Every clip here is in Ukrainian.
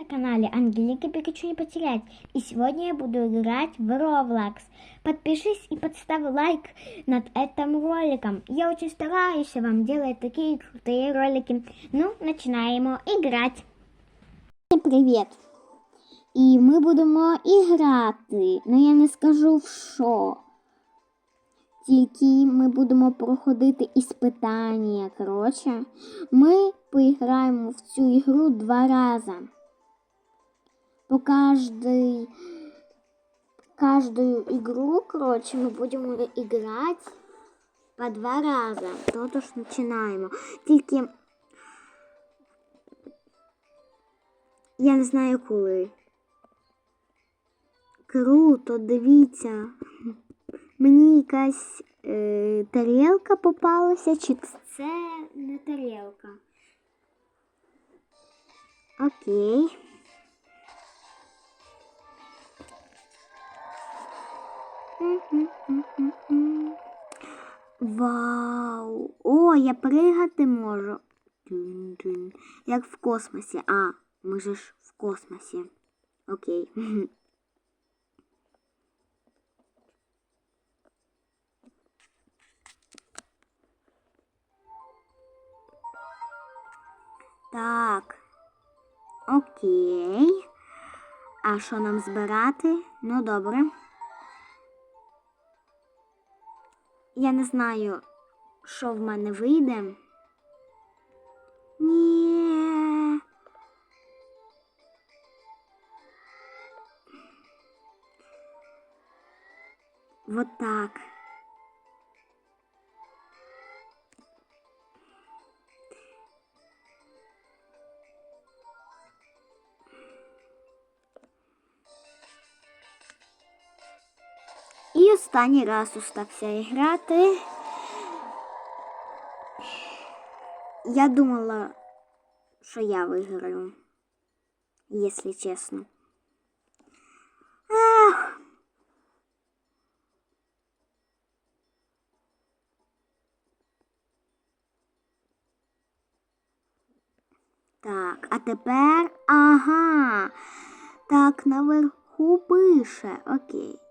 на канале Ангелика Пикачу не потерять. И сегодня я буду играть в Roblox. Подпишись и подставь лайк над этим роликом. Я очень стараюсь вам делать такие крутые ролики. Ну, начинаем играть. Всім Привіт! І ми будемо іграти. Ну я не скажу в що. Тільки ми будемо проходити іспитання. Коротше, ми поіграємо в цю ігру два рази. По каждой, каждую игру, короче, мы будем играть по два раза. То ж починаємо. Тільки я не знаю коли. Круто, дивіться. Мені якась е, тарілка попалася, чи це не тарілка? Окей. Вау! О, я пригати можу. Як в космосі. А, ми ж в космосі. Окей. Так. Окей. А що нам збирати? Ну, добре. Я не знаю, що в мене вийде. Останній раз остався грати. Я думала, що я виграю, якщо чесно. Ах. Так, а тепер ага. Так, наверху пише. Окей.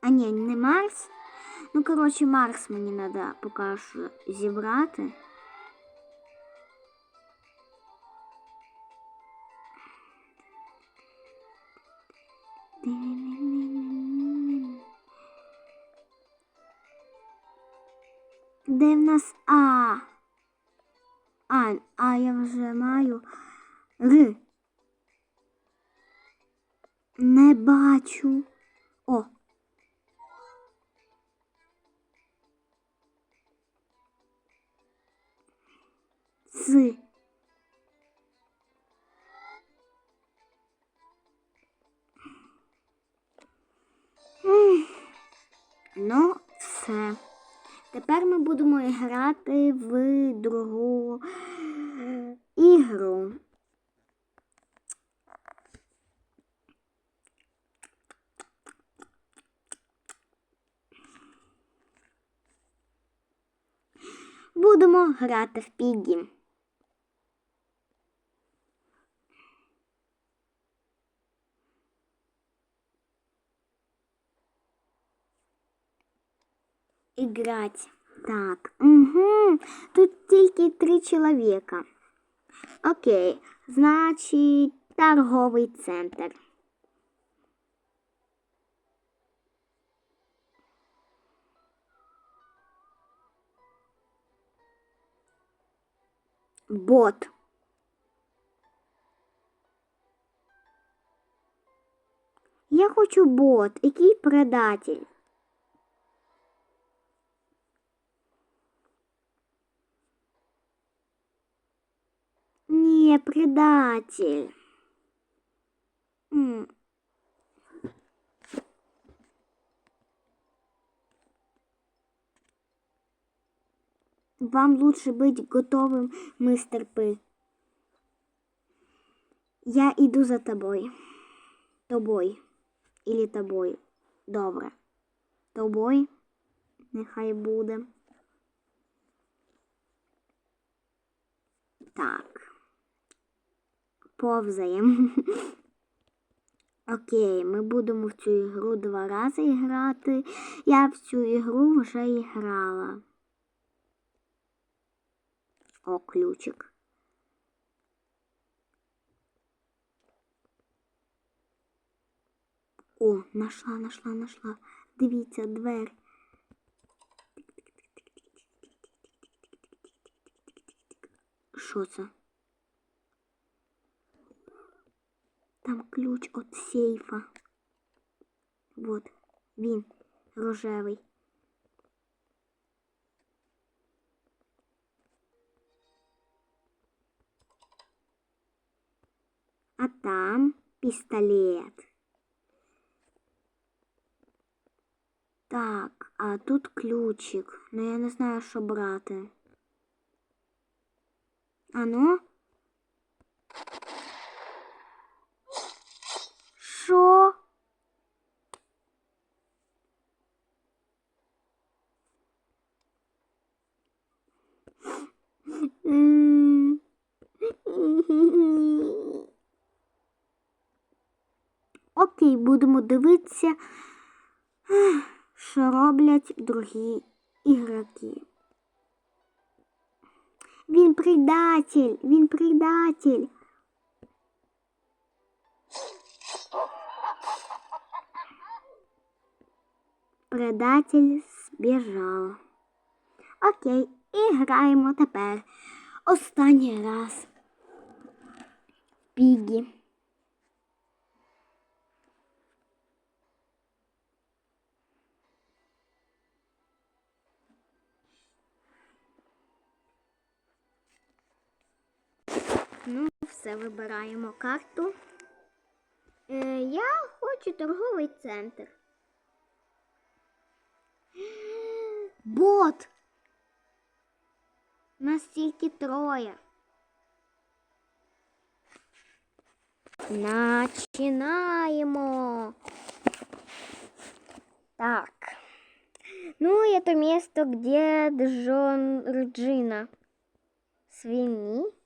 А ні, не Марс. Ну, коротше, Марс мені треба поки що зібрати. Де в нас А? А, а я вже маю Р. Не бачу. О. С. Ну, все. Тепер ми будемо грати в другу ігру. Будемо грати в Пігі. Играть. Так, угу. Тут тільки три чоловіка. Окей, значить, торговий центр. Бот. Я хочу бот, який Предатель. М Вам лучше быть готовым, мистер П. Я иду за тобой. Тобой. Или тобой. Добре. Тобой. Нехай буде. Так. Повзаємо. Окей, ми будемо в цю ігру два рази грати. Я в цю ігру вже і грала. О, ключик. О, нашла, нашла, нашла. Дивіться, двері. Що це? Там ключ від сейфа. Вот, він рожевий. А там пістолет. Так, а тут ключик. Ну я не знаю, що брати. Ану? Окей, будемо дивитися, що роблять другі ігроки. Він предатель, він предатель. Предатель збіжав. Окей, і граємо тепер. Останній раз. Пігі. Все, вибираємо карту. Е, я хочу торговий центр. Бот. Нас тільки троє. Начинаємо. Так. Ну, это место, где Джон Реджина. Свиньи.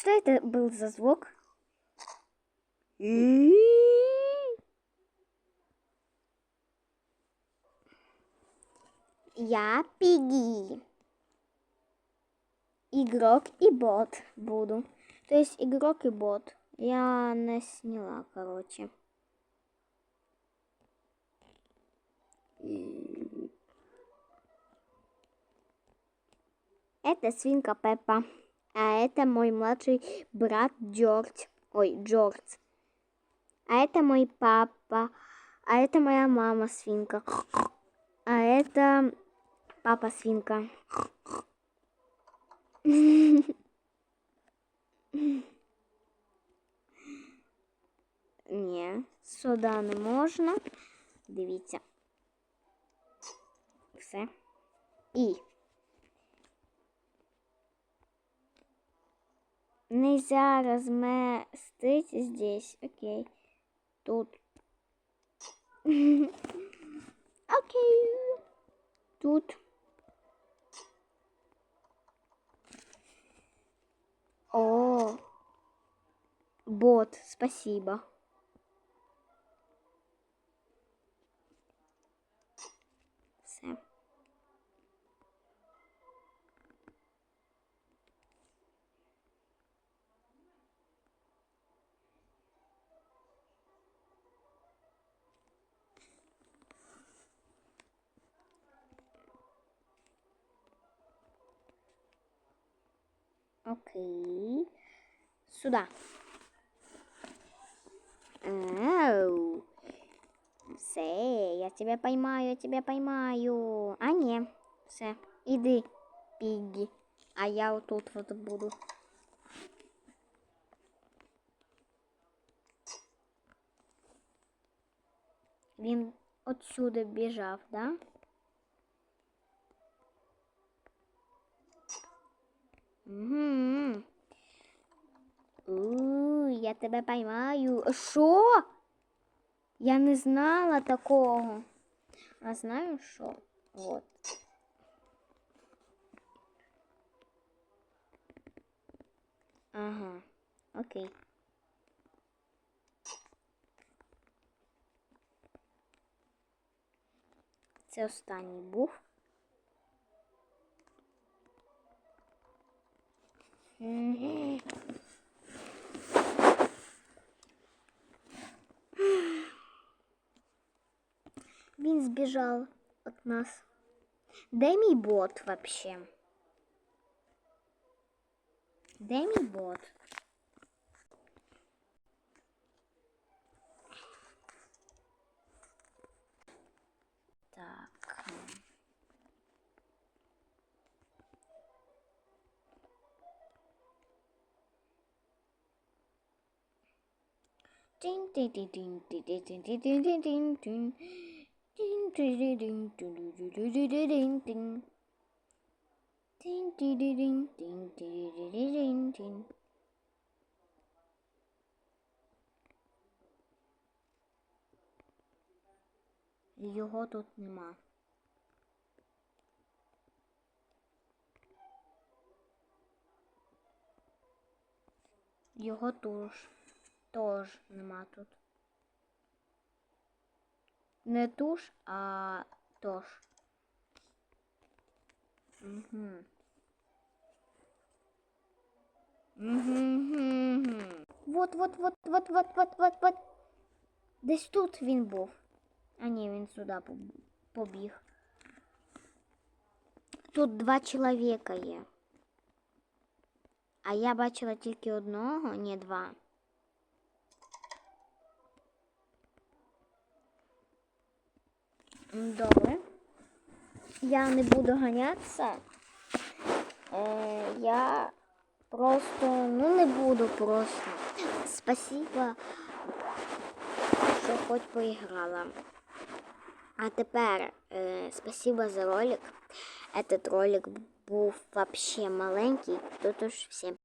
Что это был за звук? Я Пиги. Игрок и бот буду. То есть игрок и бот. Я не сняла, короче. Это свинка Пеппа А это мой младший брат Джордж. Ой, Джордж. А это мой папа. А это моя мама свинка. А это папа свинка. Ні, сюди не можна. Дивіться. Все. І. Нельзя разместить здесь. Окей. Тут. Окей. Тут. О. Бот, спасибо. Все. Окей. Сюда. Ау. Все, я тебя поймаю, я тебя поймаю. А не, все, іди, Піггі. А я отут от буду. Він отсюди біжав, да? Угу. У, я тебе поймаю. Що? Я не знала такого. А знаю що? Вот. Ага, окей. Це останній був. Він збіжав від нас. Де мій бот вообще? Де мій бот? ding ding. Ding ding ding ding ding ding ding ding ding ding ding. Ding ding ding ding ding ding ding ding ding ding. Його тут нема. Його туж теж нема тут. Не туш, а тож. Угу. Угу. Вот, вот, вот, вот, вот, вот, вот, вот. Десь тут він був. А ні, він сюди поб- побіг. Тут два чоловіка є. А я бачила тільки одного, ні, два. Добре. Я не буду ганятися. Е, я просто, ну не буду просто. Спасибо, що хоч поіграла. А тепер е, спасибо за ролик. Этот ролик був вообще маленький. Тут уж всім